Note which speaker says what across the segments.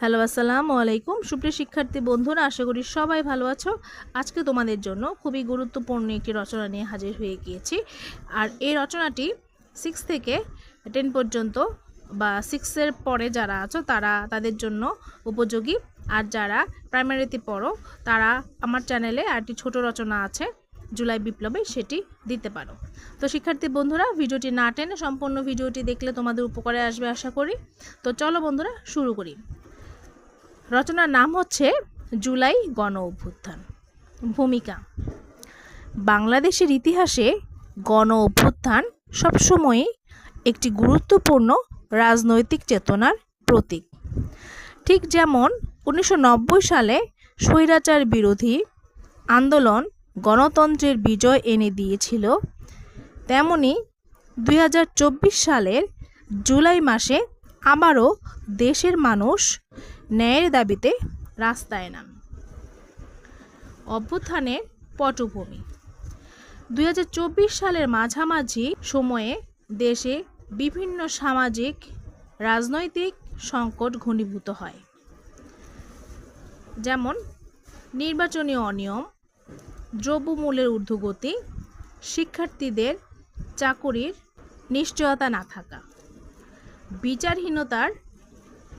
Speaker 1: Hello, আসসালামু আলাইকুম। সুপ্রিয় শিক্ষার্থী বন্ধুরা, আশা করি সবাই ভালো আছো। আজকে তোমাদের জন্য খুবই গুরুত্বপূর্ণ একটি রচনা নিয়ে হাজির হয়ে গিয়েছি। আর এই রচনাটি সিক্স থেকে টেন পর্যন্ত বা সিক্সের পরে যারা আছো, তারা তাদের জন্য উপযোগী। আর যারা প্রাইমারিতে পড়ো, তারা আমার চ্যানেলে আরেকটি ছোট রচনা আছে, জুলাই বিপ্লবে সেটি দিতে পারো। তো শিক্ষার্থী বন্ধুরা, ভিডিওটি না টেনে সম্পূর্ণ ভিডিওটি দেখলে তোমাদের উপকারে আসবে আশা করি। তো চলো বন্ধুরা, শুরু করি। রচনার নাম হচ্ছে জুলাই গণ অভ্যুত্থান। ভূমিকা, বাংলাদেশের ইতিহাসে গণ অভ্যুত্থান সবসময়ই একটি গুরুত্বপূর্ণ রাজনৈতিক চেতনার প্রতীক। ঠিক যেমন উনিশশো নব্বই সালে স্বৈরাচার বিরোধী আন্দোলন গণতন্ত্রের বিজয় এনে দিয়েছিল, তেমনি দুই হাজার চব্বিশ সালের জুলাই মাসে আবারও দেশের মানুষ ন্যায়ের দাবিতে রাস্তায় নাম। অভ্যুত্থানের পটভূমি। দু হাজার চব্বিশ সালের মাঝামাঝি সময়ে দেশে বিভিন্ন সামাজিক, রাজনৈতিক সংকট ঘনীভূত হয়। যেমন, নির্বাচনী অনিয়ম, দ্রব্যমূল্যের ঊর্ধ্বগতি, শিক্ষার্থীদের চাকুরির নিশ্চয়তা না থাকা, বিচারহীনতার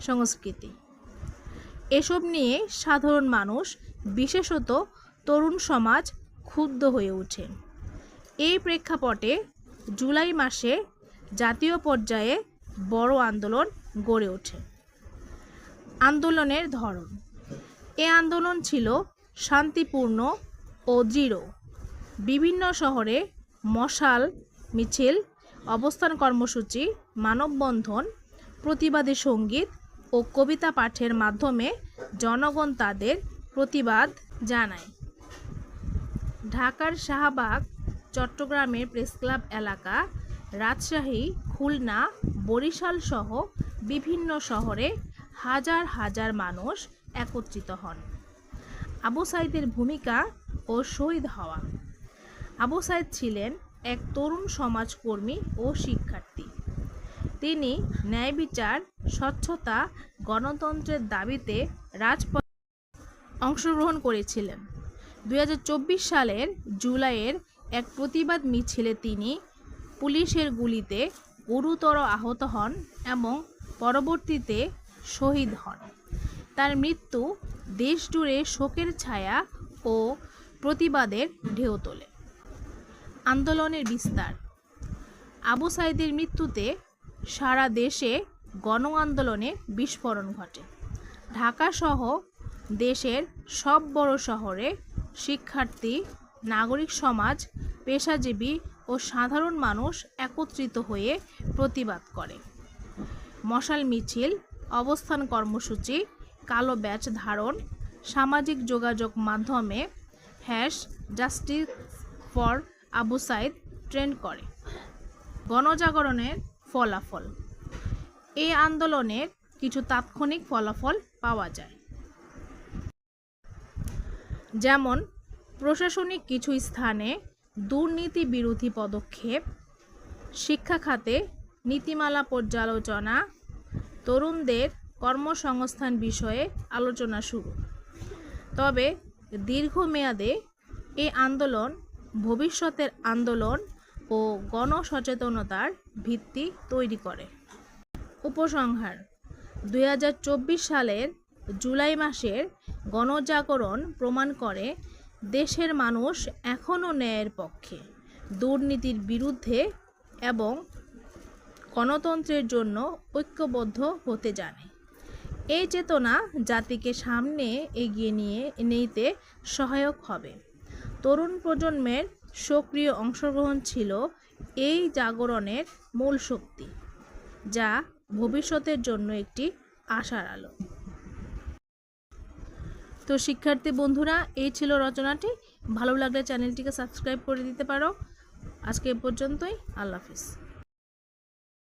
Speaker 1: সংস্কৃতি। এসব নিয়ে সাধারণ মানুষ, বিশেষত তরুণ সমাজ, ক্ষুব্ধ হয়ে ওঠে। এই প্রেক্ষাপটে জুলাই মাসে জাতীয় পর্যায়ে বড় আন্দোলন গড়ে ওঠে। আন্দোলনের ধরন। এ আন্দোলন ছিল শান্তিপূর্ণ ও দৃঢ়। বিভিন্ন শহরে মশাল, মিছিল, অবস্থান কর্মসূচি, মানববন্ধন, প্রতিবাদী সংগীত ও কবিতা পাঠের মাধ্যমে জনগণ তাদের প্রতিবাদ জানায়। ঢাকার শাহবাগ, চট্টগ্রামের প্রেসক্লাব এলাকা, রাজশাহী, খুলনা, বরিশাল সহ বিভিন্ন শহরে হাজার হাজার মানুষ একত্রিত হন। আবু সাইদের ভূমিকা ও শহীদ হওয়া। আবু সাইদ ছিলেন এক তরুণ সমাজকর্মী ও শিক্ষার্থী। তিনি ন্যায় বিচার স্বচ্ছতা গণতন্ত্রের দাবিতে রাজপথ অংশগ্রহণ করেছিলেন। দু হাজার চব্বিশ সালের জুলাইয়ের এক প্রতিবাদ মিছিলে তিনি পুলিশের গুলিতে গুরুতর আহত হন এবং পরবর্তীতে শহীদ হন। তার মৃত্যু দেশজুড়ে শোকের ছায়া ও প্রতিবাদের ঢেউ তোলে। আন্দোলনের বিস্তার। আবু সাইদের মৃত্যুতে সারা দেশে গণ আন্দোলনে বিস্ফোরণ ঘটে। ঢাকাসহ দেশের সব বড় শহরে শিক্ষার্থী, নাগরিক সমাজ, পেশাজীবী ও সাধারণ মানুষ একত্রিত হয়ে প্রতিবাদ করে। মশাল মিছিল, অবস্থান কর্মসূচি, কালো ব্যাচ ধারণ, সামাজিক যোগাযোগ মাধ্যমে hash justice for Abu Sayeed trend করে। গণজাগরণের ফলাফল এই আন্দোলনের কিছু তাৎক্ষণিক ফলাফল পাওয়া যায়। যেমন, প্রশাসনিক কিছু স্থানে দুর্নীতি বিরোধী পদক্ষেপ, শিক্ষা খাতে নীতিমালা পর্যালোচনা, তরুণদের কর্মসংস্থান বিষয়ে আলোচনা শুরু। তবে দীর্ঘমেয়াদে এই আন্দোলন ভবিষ্যতের আন্দোলন ও গণসচেতনতার ভিত্তি তৈরি করে। উপসংহার। দু হাজার চব্বিশ সালের জুলাই মাসের গণজাগরণ প্রমাণ করে দেশের মানুষ এখনও ন্যায়ের পক্ষে, দুর্নীতির বিরুদ্ধে এবং গণতন্ত্রের জন্য ঐক্যবদ্ধ হতে জানে। এই চেতনা জাতিকে সামনে এগিয়ে নিয়ে নিতে সহায়ক হবে। তরুণ প্রজন্মের সক্রিয় অংশগ্রহণ ছিল এই জাগরণের মূল শক্তি, যা ভবিষ্যতের জন্য একটি আশার আলো। তো শিক্ষার্থী বন্ধুরা, এই ছিল রচনাটি। ভালো লাগলে চ্যানেলটিকে সাবস্ক্রাইব করে দিতে পারো। আজকে এ পর্যন্তই। আল্লাহ হাফিজ।